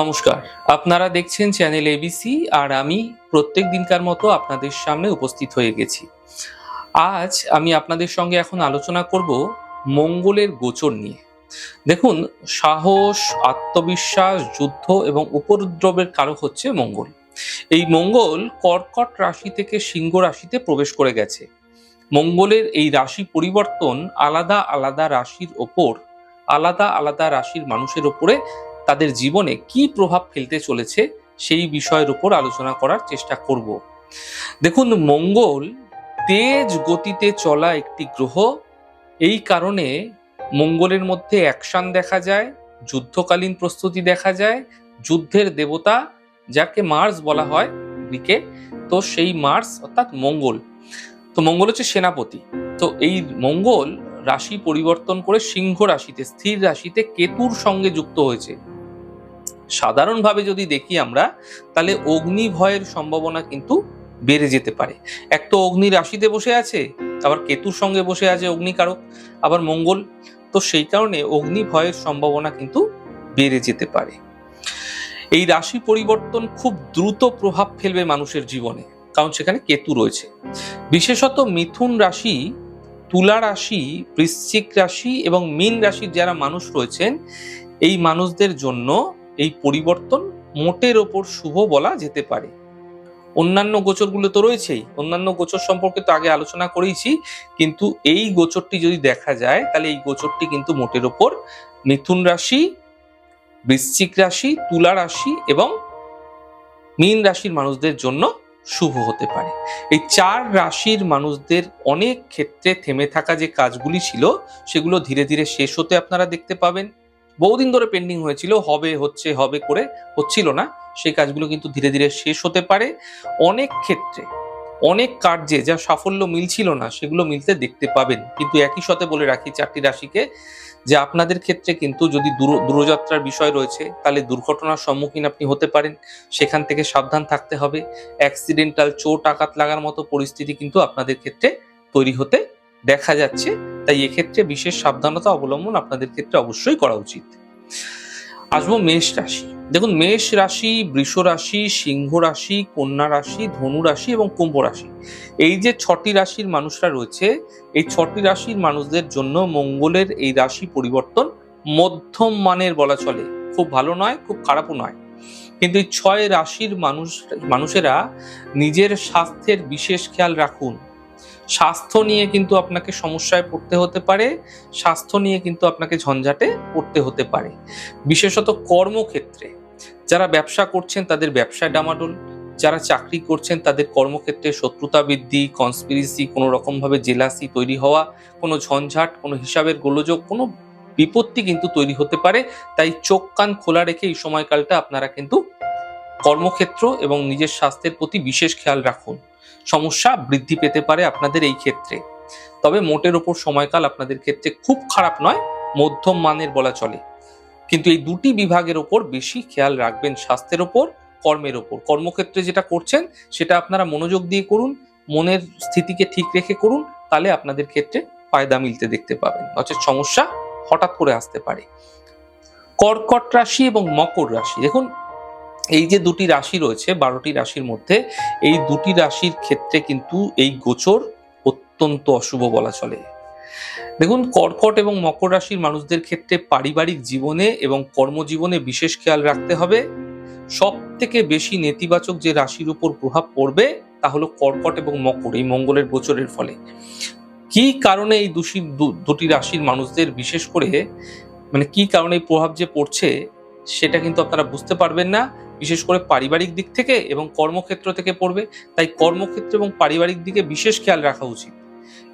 নমস্কার। আপনারা দেখছেন চ্যানেল এবিসি আর আমি প্রত্যেক দিনকার মতো আপনাদের সামনে উপস্থিত হয়ে গেছি। আজ আমি আপনাদের সঙ্গে এখন আলোচনা করব মঙ্গলের গোচর নিয়ে। দেখুন, সাহস, আত্মবিশ্বাস, যুদ্ধ এবং উপদ্রবের কারক হচ্ছে মঙ্গল। এই মঙ্গল কর্কট রাশি থেকে সিংহ রাশিতে প্রবেশ করে গেছে। মঙ্গলের এই রাশি পরিবর্তন আলাদা আলাদা রাশির ওপর, আলাদা আলাদা রাশির মানুষের ওপরে তাদের জীবনে কি প্রভাব ফেলতে চলেছে সেই বিষয়ের উপর আলোচনা করার চেষ্টা করব। দেখুন, মঙ্গল তেজ গতিতে চলা একটি গ্রহ। এই কারণে মঙ্গলের মধ্যে অ্যাকশন দেখা যায়, যুদ্ধকালীন প্রস্তুতি দেখা যায়, যুদ্ধের দেবতা, যাকে মার্স বলা হয় গ্রিকে, তো সেই মার্স অর্থাৎ মঙ্গল। তো মঙ্গল হচ্ছে সেনাপতি। তো এই মঙ্গল রাশি পরিবর্তন করে সিংহ রাশিতে, স্থির রাশিতে কেতুর সঙ্গে যুক্ত হয়েছে। সাধারণভাবে যদি দেখি আমরা, তাহলে অগ্নি ভয়ের সম্ভাবনা কিন্তু বেড়ে যেতে পারে। এক তো অগ্নি রাশিতে বসে আছে, আবার কেতুর সঙ্গে বসে আছে অগ্নিকারক, আবার মঙ্গল। তো সেই কারণে অগ্নি ভয়ের সম্ভাবনা কিন্তু বেড়ে যেতে পারে। এই রাশি পরিবর্তন খুব দ্রুত প্রভাব ফেলবে মানুষের জীবনে, কারণ সেখানে কেতু রয়েছে। বিশেষত মিথুন রাশি, তুলা রাশি, বৃশ্চিক রাশি এবং মীন রাশির যারা মানুষ রয়েছেন, এই মানুষদের জন্য এই পরিবর্তন মোটের ওপর শুভ বলা যেতে পারে। অন্যান্য গোচরগুলো তো রয়েছেই। অন্যান্য গোচর সম্পর্কে তো আগে আলোচনা করেইছি, কিন্তু এই গোচরটি যদি দেখা যায়, তাহলে এই গোচরটি কিন্তু মোটের ওপর মিথুন রাশি, বৃশ্চিক রাশি, তুলা রাশি এবং মীন রাশির মানুষদের জন্য শুভ হতে পারে। এই চার রাশির মানুষদের অনেক ক্ষেত্রে থেমে থাকা যে কাজগুলি ছিল, সেগুলো ধীরে ধীরে শেষ হতে আপনারা দেখতে পাবেন। বহুদিন ধরে পেন্ডিং হয়েছিল, হবে, হচ্ছে, হবে করে হচ্ছিল না। সেই কাজগুলো কিন্তু ধীরে ধীরে শেষ হতে পারে। অনেক ক্ষেত্রে, অনেক কার্যে যা সাফল্য মিলছিল না, সেগুলো মিলতে দেখতে পাবেন। কিন্তু একই সাথে বলে রাখি চারটি রাশিকে যে আপনাদের ক্ষেত্রে কিন্তু যদি দূর, দূরযাত্রার বিষয় রয়েছে, তাহলে দুর্ঘটনার সম্মুখীন আপনি হতে পারেন। সেখান থেকে সাবধান থাকতে হবে। অ্যাক্সিডেন্টাল চোট, আঘাত লাগার মতো পরিস্থিতি কিন্তু আপনাদের ক্ষেত্রে তৈরি হতে দেখা যাচ্ছে। তাই এক্ষেত্রে বিশেষ সাবধানতা অবলম্বন আপনাদের ক্ষেত্রে অবশ্যই করা উচিত। আসব মেষ রাশি। দেখুন, মেষ রাশি, বৃষ রাশি, সিংহ রাশি, কন্যা রাশি, ধনু রাশি এবং কুম্ভ রাশি। এই যে ছটি রাশির মানুষরা রয়েছে, এই ছটি রাশির মানুষদের জন্য মঙ্গলের এই রাশি পরিবর্তন মধ্যম মানের বলা চলে। খুব ভালো নয়, খুব খারাপও নয়। কিন্তু এই ছয় রাশির মানুষ, মানুষেরা নিজের স্বাস্থ্যের বিশেষ খেয়াল রাখুন। স্বাস্থ্য নিয়ে কিন্তু আপনাকে সমস্যায় পড়তে হতে পারে, স্বাস্থ্য নিয়ে কিন্তু আপনাকে ঝঞ্ঝাটে পড়তে হতে পারে। বিশেষত কর্মক্ষেত্রে, যারা ব্যবসা করছেন তাদের ব্যবসায় ডামাডোল, যারা চাকরি করছেন তাদের কর্মক্ষেত্রে শত্রুতা বৃদ্ধি কনস্পিরিসি কোনো রকমভাবে জেলাসি তৈরি হওয়া, কোনো ঝঞ্ঝাট, কোনো হিসাবের গোলযোগ, কোনো বিপত্তি কিন্তু তৈরি হতে পারে। তাই চোখ কান খোলা রেখে এই সময়কালটা আপনারা কিন্তু কর্মক্ষেত্র এবং নিজের স্বাস্থ্যের প্রতি বিশেষ খেয়াল রাখুন। সমস্যা বৃদ্ধি পেতে পারে আপনাদের এই ক্ষেত্রে। তবে মোটের ওপর সময়কাল আপনাদের ক্ষেত্রে খুব খারাপ নয়, মধ্যম মানের বলা চলে। কিন্তু এই দুটি বিভাগের ওপর বেশি খেয়াল রাখবেন স্বাস্থ্যের ওপর, কর্মের ওপর। কর্মক্ষেত্রে যেটা করছেন, সেটা আপনারা মনোযোগ দিয়ে করুন, মনের স্থিতিকে ঠিক রেখে করুন, তাহলে আপনাদের ক্ষেত্রে ফায়দা মিলতে দেখতে পাবেন। অর্থাৎ সমস্যা হঠাৎ করে আসতে পারে। কর্কট রাশি এবং মকর রাশি, দেখুন এই যে দুটি রাশি রয়েছে, বারোটি রাশির মধ্যে, এই দুটি রাশির ক্ষেত্রে কিন্তু এই গোচর অত্যন্ত অশুভ বলা চলে। দেখুন, কর্কট এবং মকর রাশির মানুষদের ক্ষেত্রে পারিবারিক জীবনে এবং কর্মজীবনে বিশেষ খেয়াল রাখতে হবে। সব থেকে বেশি নেতিবাচক যে রাশির উপর প্রভাব পড়বে তা হলো কর্কট এবং মকর, এই মঙ্গলের গোচরের ফলে। কি কারণে এই দুশি, দু- দুটি রাশির মানুষদের বিশেষ করে মানে কি কারণে এই প্রভাব যে পড়ছে সেটা কিন্তু আপনারা বুঝতে পারবেন না। বিশেষ করে পারিবারিক দিক থেকে এবং কর্মক্ষেত্র থেকে পড়বে, তাই কর্মক্ষেত্র এবং পারিবারিক দিকে বিশেষ খেয়াল রাখা উচিত।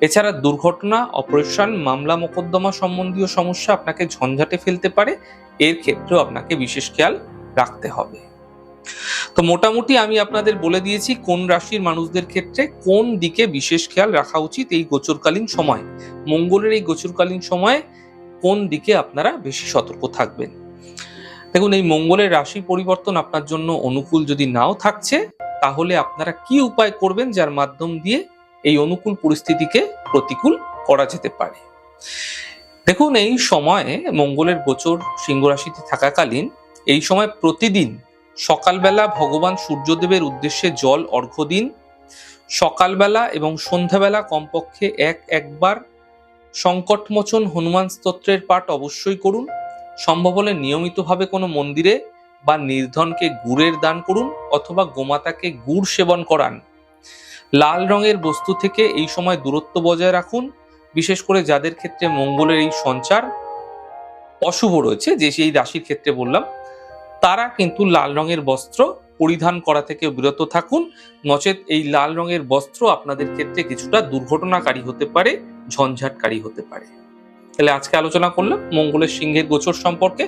এছাড়া দুর্ঘটনা, অপারেশন, মামলা মোকদ্দমা সম্বন্ধীয় সমস্যা আপনাকে ঝঞ্ঝাটে ফেলতে পারে, এর ক্ষেত্রেও আপনাকে বিশেষ খেয়াল রাখতে হবে। তো মোটামুটি আমি আপনাদের বলে দিয়েছি কোন রাশির মানুষদের ক্ষেত্রে কোন দিকে বিশেষ খেয়াল রাখা উচিত এই গোচরকালীন সময়। মঙ্গলের এই গোচরকালীন সময়ে কোন দিকে আপনারা বেশি সতর্ক থাকবেন। দেখুন, এই মঙ্গলের রাশি পরিবর্তন আপনার জন্য অনুকূল যদি নাও থাকছে, তাহলে আপনারা কি উপায় করবেন যার মাধ্যম দিয়ে এই অনুকূল পরিস্থিতিকে প্রতিকূল করা যেতে পারে? দেখুন, এই সময়ে মঙ্গলের গোচর সিংহ রাশিতে থাকাকালীন এই সময় প্রতিদিন সকালবেলা ভগবান সূর্যদেবের উদ্দেশ্যে জল অর্ঘ্য দিন। সকালবেলা এবং সন্ধ্যাবেলা কমপক্ষে এক একবার সংকটমোচন হনুমান স্তোত্রের পাঠ অবশ্যই করুন। সম্ভব হলে নিয়মিতভাবে কোনো মন্দিরে বা নির্ধনকে গুড়ের দান করুন অথবা গোমাতাকে গুড় সেবন করান। লাল রঙের বস্তু থেকে এই সময় দূরত্ব বজায় রাখুন, বিশেষ করে যাদের ক্ষেত্রে মঙ্গলের এই সঞ্চার অশুভ রয়েছে, যে সেই রাশির ক্ষেত্রে বললাম, তারা কিন্তু লাল রঙের বস্ত্র পরিধান করা থেকে বিরত থাকুন। নচেত এই লাল রঙের বস্ত্র আপনাদের ক্ষেত্রে কিছুটা দুর্ঘটনাকারী হতে পারে, ঝঞ্ঝাটকারী হতে পারে। তাহলে আজকে আলোচনা করলাম। মঙ্গলের সিংহের গোচর সম্পর্কে।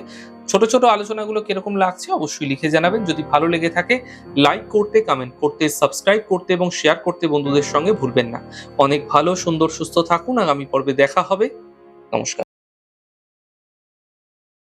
ছোট ছোট আলোচনাগুলো কীরকম লাগছে অবশ্যই লিখে জানাবেন। যদি ভালো লেগে থাকে লাইক করতে কমেন্ট করতে সাবস্ক্রাইব করতে এবং শেয়ার করতে বন্ধুদের সঙ্গে ভুলবেন না। অনেক ভালো, সুন্দর, সুস্থ থাকুন। আগামী পর্বে দেখা হবে। নমস্কার।